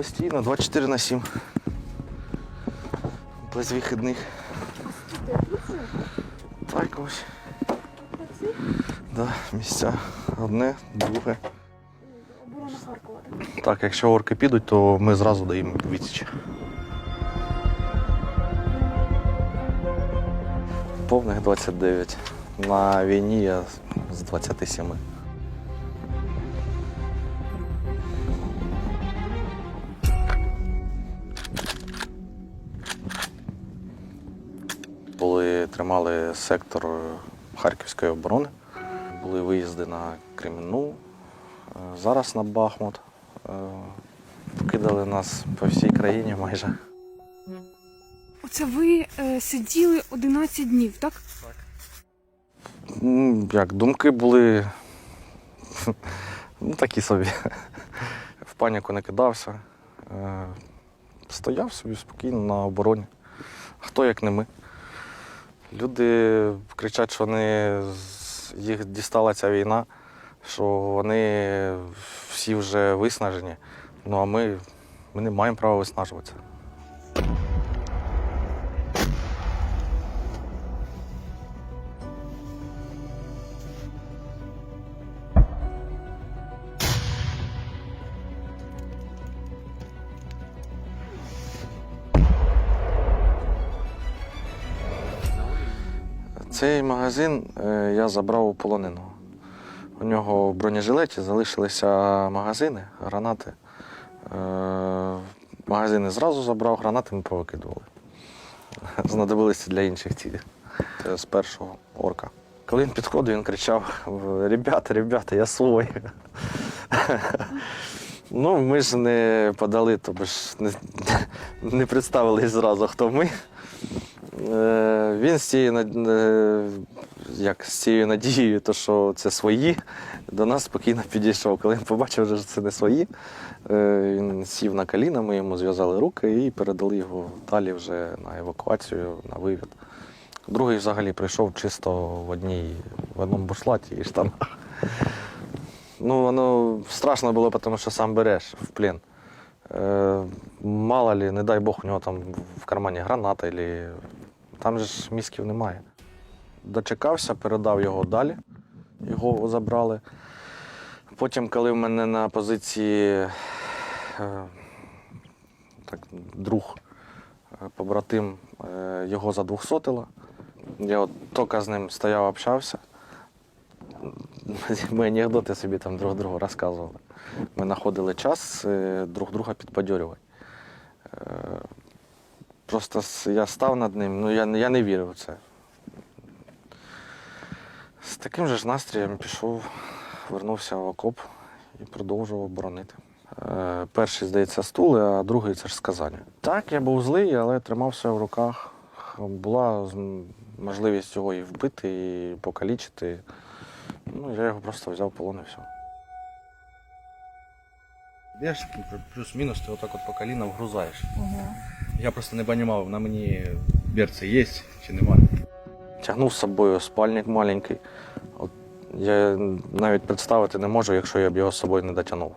Постійно, 24 на 7. Без вихідних. Так ось. Да, місця. Одне, друге. Оборона Харкова. Так, якщо орки підуть, то ми зразу даємо відсіч. Повних 29. На війні я з 27. Тримали сектор Харківської оборони, були виїзди на Кремінну, е, зараз на Бахмут. Е, Покидали нас по всій країні майже. Оце ви е, сиділи 11 днів, так? М, Як думки були ну, такі собі. В паніку не кидався. Е, Стояв собі спокійно на обороні. Хто як не ми. Люди кричать, що вони, їх дістала ця війна, що вони всі вже виснажені. Ну а ми, ми не маємо права виснажуватися. Цей магазин е, я забрав у полоненого. У нього в бронежилеті залишилися магазини, гранати. Е, Магазини зразу забрав, гранати ми повикидували. Знадобилися для інших цілей. З першого орка. Коли він підходив, він кричав: Ребята, ребята, я свой. Ну, ми ж не подали, тобто не, не представились зразу, хто ми. Е, Він з цією, е, як, з цією надією, то, що це свої, до нас спокійно підійшов. Коли він побачив, що це не свої, е, він сів на коліна, ми йому зв'язали руки і передали його далі вже на евакуацію, на вивід. Другий взагалі прийшов чисто в одній, в одному бушлаті і штанах. Ну, воно страшно було, тому що сам береш в плен. Мало ли, не дай Бог, у нього там в кармані граната, або... там же ж місків немає. Дочекався, передав його далі, його забрали. Потім, коли в мене на позиції е, так, друг, е, побратим, е, його задвохсотило, я от тільки з ним стояв, общався. Ми анекдоти собі там друг другу розказували. Ми знаходили час друг друга підбадьорювати. Просто я став над ним, ну я, не- я не вірив в це. З таким же ж настроєм пішов, вернувся в окоп і продовжував боронити. Е, Перший, здається, стули, а другий це ж сказання. Так, я був злий, але тримав все в руках. Була можливість його і вбити, і покалічити. Ну, я його просто взяв в полон і все. Б'єш плюс-мінус, ти отак от по коліна вгрузаєш. Я просто не розумів, на мені берці є чи немає. Тягнув з собою спальник маленький. От я навіть представити не можу, якщо я б його з собою не дотягнув.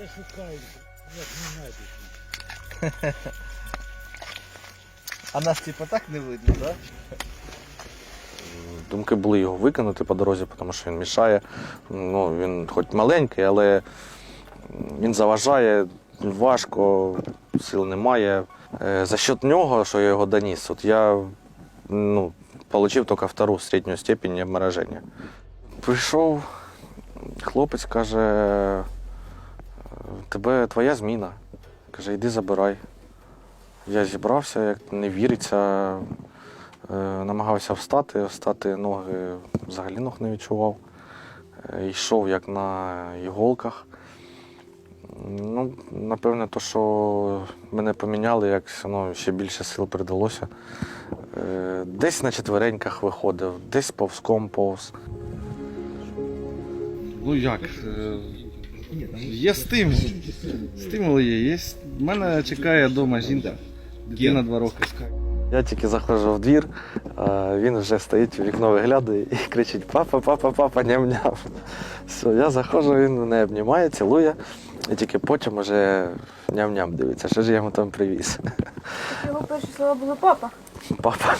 Я шукаю, як не знайдуть. А нас типа так не видно, да? Думки були його викинути по дорозі, тому що він мішає. Ну, він хоч маленький, але він заважає, важко, сил немає. Е, За счет нього, що я його доніс, от я ну, отримав тільки втору середню степінь обмороження. Прийшов, хлопець каже, «Е, тебе твоя зміна. Каже, йди забирай. Я зібрався, як не віриться. Е, намагався встати, встати ноги, взагалі ног не відчував. Е, йшов як на іголках. Ну, напевне, то, що мене поміняли, як ну, ще більше сил придалося. Е, Десь на четвереньках виходив, десь повзком повз. Ну як? Є стимул. Стимул є. є. Мене чекає вдома жінка. Дитина два роки. Я тільки заходжу в двір, а він вже стоїть у вікно виглядає і кричить: Папа, папа, папа, ням-ням. Все, я заходжу, він мене обнімає, цілує, і тільки потім уже ням-ням дивиться, що ж я йому там привіз. Його перші слова були папа. Папа.